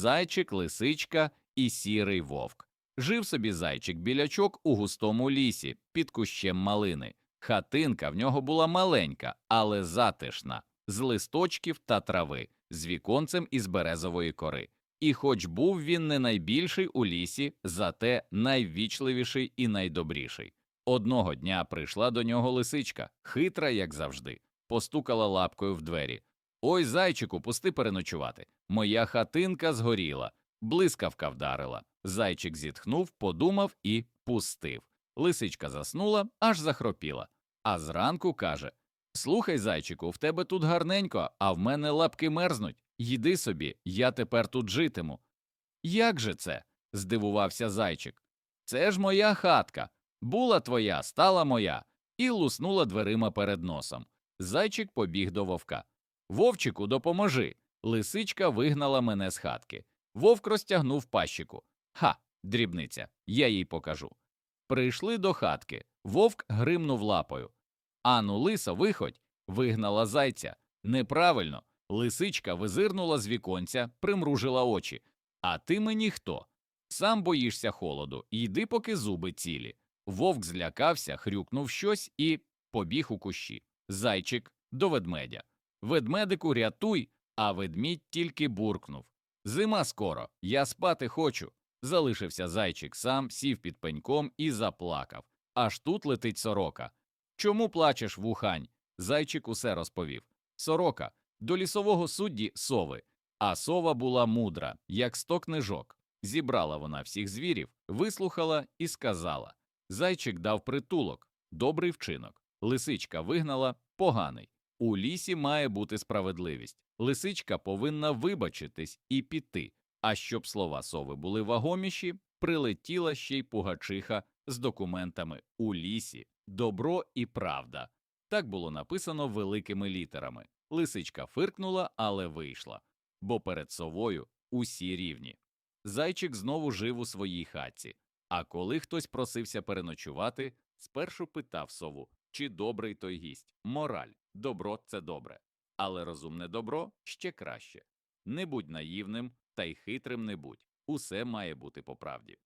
зайчик, лисичка і сірий вовк. Жив собі зайчик білячок у густому лісі під кущем малини. Хатинка в нього була маленька, але затишна, з листочків та трави, з віконцем із березової кори. І хоч був він не найбільший у лісі, зате найввічливіший і найдобріший. Одного дня прийшла до нього лисичка, хитра, як завжди, постукала лапкою в двері. Ой, зайчику, пусти переночувати. Моя хатинка згоріла, блискавка вдарила. Зайчик зітхнув, подумав і пустив. Лисичка заснула, аж захропіла. А зранку каже Слухай, зайчику, в тебе тут гарненько, а в мене лапки мерзнуть. Йди собі, я тепер тут житиму. Як же це? здивувався зайчик. Це ж моя хатка. Була твоя, стала моя, і луснула дверима перед носом. Зайчик побіг до вовка. Вовчику, допоможи. Лисичка вигнала мене з хатки. Вовк розтягнув пащику. Ха, дрібниця, я їй покажу. Прийшли до хатки. Вовк гримнув лапою. Ану, лисо, виходь. вигнала зайця. Неправильно. Лисичка визирнула з віконця, примружила очі. А ти мені хто? Сам боїшся холоду, йди, поки зуби цілі. Вовк злякався, хрюкнув щось і побіг у кущі. Зайчик до ведмедя. Ведмедику рятуй, а ведмідь тільки буркнув. Зима скоро, я спати хочу. Залишився зайчик сам, сів під пеньком і заплакав. Аж тут летить сорока. Чому плачеш, вухань? Зайчик усе розповів. Сорока до лісового судді сови. А сова була мудра, як сто книжок. Зібрала вона всіх звірів, вислухала і сказала Зайчик дав притулок, добрий вчинок. Лисичка вигнала поганий. У лісі має бути справедливість. Лисичка повинна вибачитись і піти. А щоб слова сови були вагоміші, прилетіла ще й пугачиха з документами у лісі добро і правда. Так було написано великими літерами. Лисичка фиркнула, але вийшла, бо перед совою усі рівні. Зайчик знову жив у своїй хатці, а коли хтось просився переночувати, спершу питав сову, чи добрий той гість. Мораль, добро це добре, але розумне добро ще краще. Не будь наївним та й хитрим не будь. Усе має бути по правді.